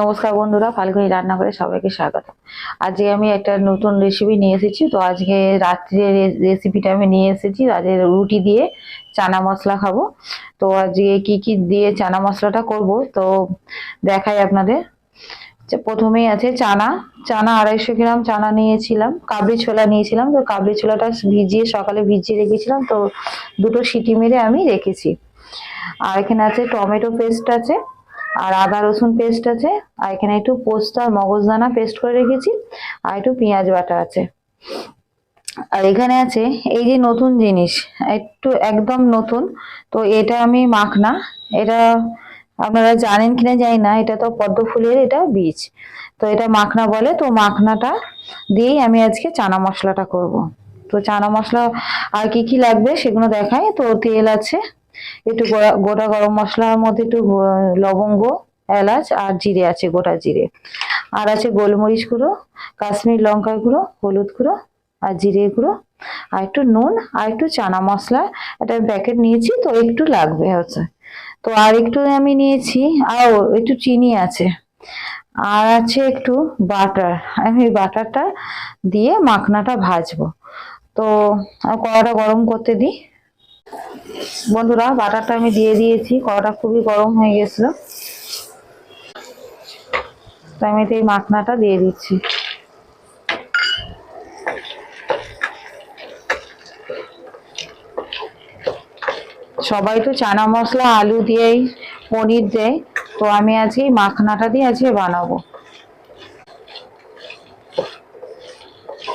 নমস্কার বন্ধুরা, ফাল্গুনি রান্না করে সবাইকে স্বাগত। আজকে আমি একটা নতুন রেসিপি নিয়ে এসেছি, তো আজকে রাত্রে রেসিপিটা আমি নিয়ে এসেছি আজকে রুটি দিয়ে চানা মশলা খাব। তো আজকে কি কি দিয়ে চানা মশলাটা করব, তো দেখাই আপনাদের। প্রথমেই আছে চানা চানা আড়াইশো গ্রাম চানা নিয়েছিলাম, কাবলি ছোলা নিয়েছিলাম, তো কাবলি ছোলাটা ভিজিয়ে সকালে ভিজিয়ে রেখেছিলাম, তো দুটো সিটি মেরে আমি রেখেছি। আর এখানে আছে টমেটো পেস্ট আছে আর আদা রসুন পেস্ট আছে, আর এখানে একটু পোস্ত আর মগজদানা পেস্ট করে রেখেছি, আর একটু পেঁয়াজ বাটা আছে। আর এখানে আছে এই যে নতুন জিনিস, একটু একদম নতুন, তো এটা আমি মাখনা, এটা আপনারা জানেন কিনা জানি না, এটা তো পদ্ম ফুলের এটা বীজ। তো এটা মাখনা বলে, তো মাখনাটা দিয়েই আমি আজকে চানা মশলাটা করব। তো চানা মশলা আর কি কি লাগবে সেগুলো দেখাই, তো তেল আছে একটু গোটা গরম মশলার মধ্যে একটু লবঙ্গ, এলাচ আর জিরে আছে, গোটা জিরে। আর আছে গোলমরিচ গুঁড়ো, কাশ্মীর লঙ্কার গুঁড়ো, হলুদ গুঁড়ো আর জিরে গুঁড়ো। আর একটু নুন আর একটু চানা মশলা। একটা প্যাকেট নিয়েছি, তো একটু লাগবে হচ্ছে। তো আর একটু আমি নিয়েছি আর একটু চিনি আছে। আর আছে একটু বাটার। আমি বাটারটা দিয়ে মাখনাটা ভাজবো। তো কড়াটা গরম করতে দিই। বন্ধুরা, বাটারটা আমি দিয়ে দিয়েছি, কড়াটা খুবই গরম হয়ে গেছিল। তো আমি এই মাখনাটা দিয়ে দিচ্ছি। সবাই তো চানা মশলা, আলু দিয়েই পনির দেয়, তো আমি আজকে এই মাখনাটা দিয়ে আজকে বানাবো।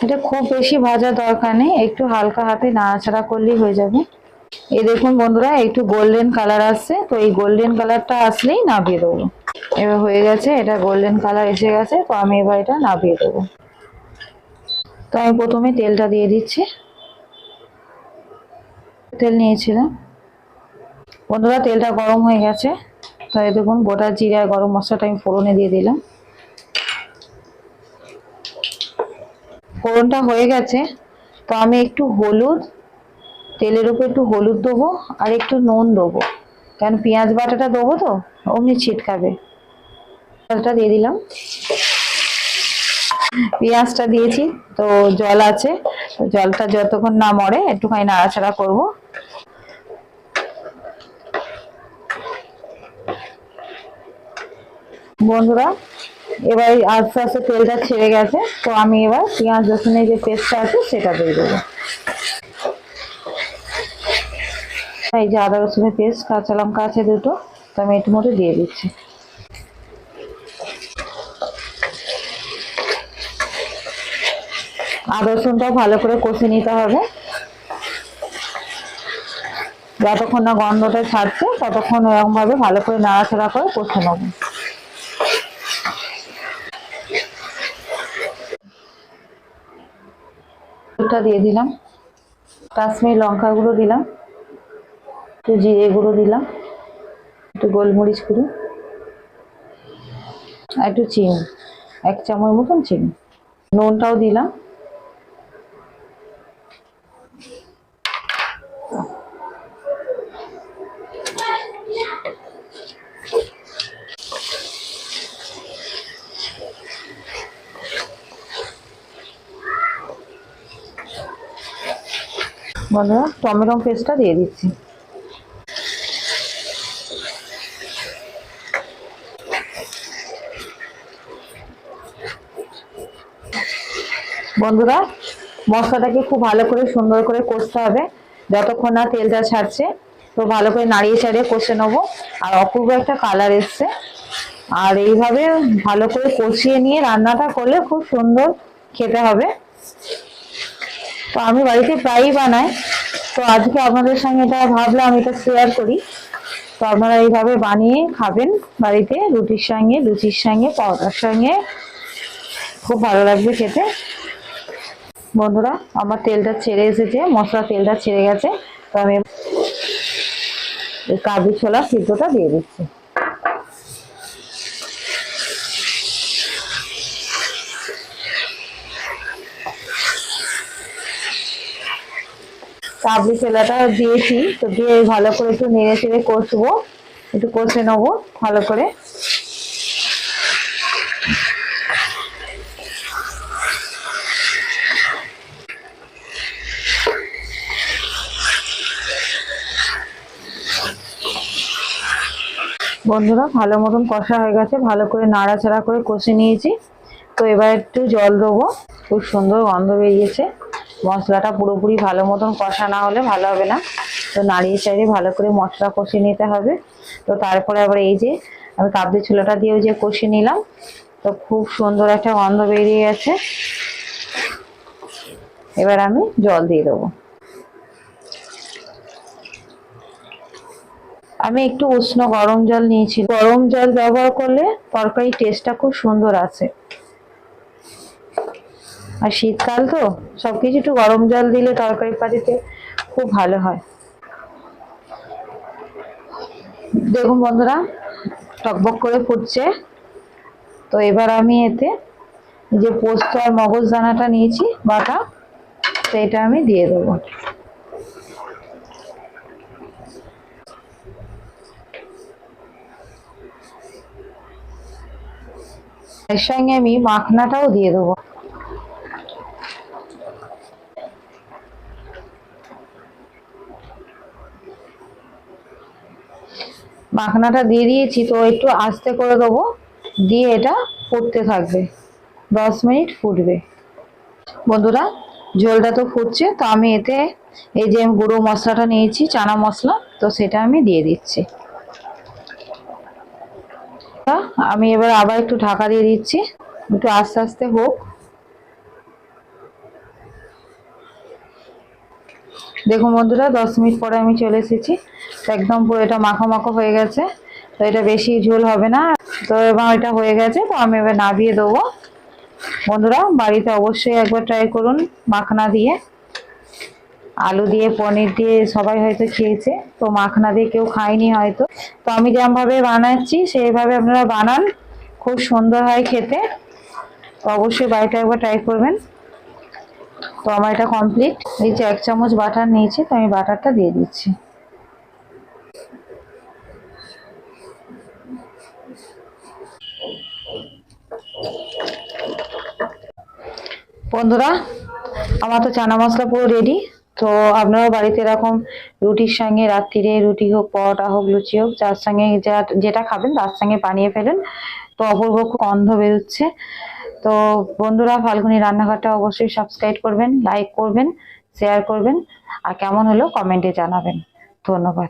এটা খুব বেশি ভাজা দরকার নেই, একটু হালকা হাতে নাড়াচাড়া করলেই হয়ে যাবে। এই দেখুন বন্ধুরা, একটু গোল্ডেন কালার আসছে। তো এই গোল্ডেন কালারটা আসলেই নাবিয়ে দেবো। এবার হয়ে গেছে, এটা গোল্ডেন কালার এসে গেছে, তো আমি এবার এটা নাবিয়ে দেবো। তো আমি প্রথমে তেলটা দিয়ে দিচ্ছি। তেল নিয়েছিলাম। বন্ধুরা, তেলটা গরম হয়ে গেছে। তো এই দেখুন, গোটা জিরা গরম মশলাটা আমি ফোড়নে দিয়ে দিলাম। ফোড়নটা হয়ে গেছে। তো আমি একটু হলুদ তেলের উপর একটু হলুদ দেবো আর একটু নুন দেবো। কারণ পেঁয়াজ বাটাটা দেবো তো, অমনি ছিটকাবে। পেঁয়াজটা দিয়ে দিলাম। পেঁয়াজটা দিয়েছি, তো জল আছে। জলটা যতক্ষণ না মরে একটুখানি নাড়াচাড়া করব। বন্ধুরা, এবার আস্তে আস্তে তেলটা ছেড়ে গেছে। তো আমি এবার পেঁয়াজ রসুনের যে পেস্টটা আছে, সেটা দিয়ে দেবো। এই যে আদা রসুনের পেস্ট, কাঁচা লঙ্কা আছে দুটো, তো আমি একটু মতো দিয়ে দিচ্ছি। আদা রসুনটাও ভালো করে কষে নিতে হবে। যতক্ষণ না গন্ধটা ছাড়ছে, ততক্ষণ এরকম ভাবে ভালো করে নাড়াচাড়া করে কষে নেব। দিয়ে দিলাম। কাশ্মীর লঙ্কা গুঁড়ো দিলাম। একটু জিরে গুঁড়ো দিলাম, একটু গোলমরিচ গুঁড়ো, আর একটু চিনি, এক চামচ মতন চিনি। নুনটাও দিলাম। বন্ধুরা, টমেটো পেস্টটা দিয়ে দিচ্ছি। বন্ধুরা, মশলাটাকে খুব ভালো করে সুন্দর করে কষতে হবে। যতক্ষণ না তেলটা ছাড়ছে, তো ভালো করে নাড়িয়ে চাড়িয়ে কষে নেব। আর অপূর্ব একটা কালার এসছে। আর এইভাবে ভালো করে কষিয়ে নিয়ে রান্নাটা করলে খুব সুন্দর খেতে হবে। তো আমি বাড়িতে প্রায়ই বানাই। তো আজকে আপনাদের সঙ্গে এটা ভাবলাম, এটা শেয়ার করি। তো আপনারা এইভাবে বানিয়ে খাবেন বাড়িতে, রুটির সঙ্গে, লুচির সঙ্গে, পরোটার সঙ্গে। খুব ভালো লাগবে খেতে। বন্ধুরা, আমার তেলটা ছেড়ে এসেছে মশলা তেলটা ছেড়ে গেছে, তো আমি কাবলি ছোলা সিদ্ধটা দিয়ে দিচ্ছি। কাবলি ছোলাটা দিয়েছি, তো দিয়ে ভালো করে একটু নেড়ে চেড়ে কষবো, একটু কষে নেব, ভালো করে। বন্ধুরা, ভালো মতন কষা হয়ে গেছে। ভালো করে নাড়াচাড়া করে কষে নিয়েছি। তো এবার একটু জল দেবো। খুব সুন্দর গন্ধ বেরিয়েছে। মশলাটা পুরোপুরি ভালো মতন কষা না হলে ভালো হবে না। তো নাড়িয়ে চাড়িয়ে ভালো করে মশলা কষে নিতে হবে। তো তারপরে আবার এই যে আমি কাবলি ছোলাটা দিয়েও যে কষে নিলাম, তো খুব সুন্দর একটা গন্ধ বেরিয়ে গেছে। এবার আমি জল দিয়ে দেবো। আমি একটু উষ্ণ গরম জল নিয়েছি। গরম জল ব্যবহার করলে তরকারি টেস্টটা খুব সুন্দর আছে। আর শীতকাল তো, সবকিছু একটু গরম জল দিলে তরকারি পাতিতে খুব ভালো হয়। দেখুন বন্ধুরা, টকবক করে ফুটছে। তো এবার আমি এতে যে পোস্ত আর মগজ দানাটা নিয়েছি, বাটা এটা আমি দিয়ে দেবো। এর সঙ্গে আমি মাখনাটাও দিয়ে দেবো। মাখনাটা দিয়ে দিয়েছি, তো একটু আস্তে করে দেবো। দিয়ে এটা ফুটতে থাকবে। দশ মিনিট ফুটবে। বন্ধুরা, ঝোলটা তো ফুটছে, তো আমি এতে এই যে গুঁড়ো মশলাটা নিয়েছি, চানা মশলা, তো সেটা আমি দিয়ে দিচ্ছি। আমি এবার আবার একটু ঢাকা দিয়ে দিচ্ছি। একটু আস্তে আস্তে হোক। দেখুন বন্ধুরা, দশ মিনিট পরে আমি চলে এসেছি। একদম পুরো এটা মাখো মাখো হয়ে গেছে। তো এটা বেশি ঝোল হবে না। তো এবার এটা হয়ে গেছে, তো আমি এবার নাবিয়ে দেবো। বন্ধুরা, বাড়িতে অবশ্যই একবার ট্রাই করুন মাখনা দিয়ে। আলু দিয়ে, পনির দিয়ে সবাই হয়তো খেয়েছে, তো মাখনা দিয়ে কেউ খায়নি হয়তো। তো আমি যেমনভাবে বানাচ্ছি, সেইভাবে আপনারা বানান, খুব সুন্দর হয় খেতে। তো অবশ্যই বাড়িতে একবার ট্রাই করবেন। তো আমার এটা কমপ্লিট এই যে এক চামচ বাটার নিয়েছি, তো আমি বাটারটা দিয়ে দিচ্ছি। বন্ধুরা, আমার তো চানা মশলা পুরো রেডি তো আপনারা বাড়িতে এরকম রুটির সঙ্গে রাত্রিরে রুটি হোক, পরোটা হোক, লুচি হোক, যার সঙ্গে যা- যেটা খাবেন তার সঙ্গে বানিয়ে ফেলেন। তো অপূর্ব গন্ধ বেরোচ্ছে। তো বন্ধুরা, ফাল্গুনি রান্নাঘরটা অবশ্যই সাবস্ক্রাইব করবেন লাইক করবেন শেয়ার করবেন, আর কেমন হলো কমেন্টে জানাবেন। ধন্যবাদ।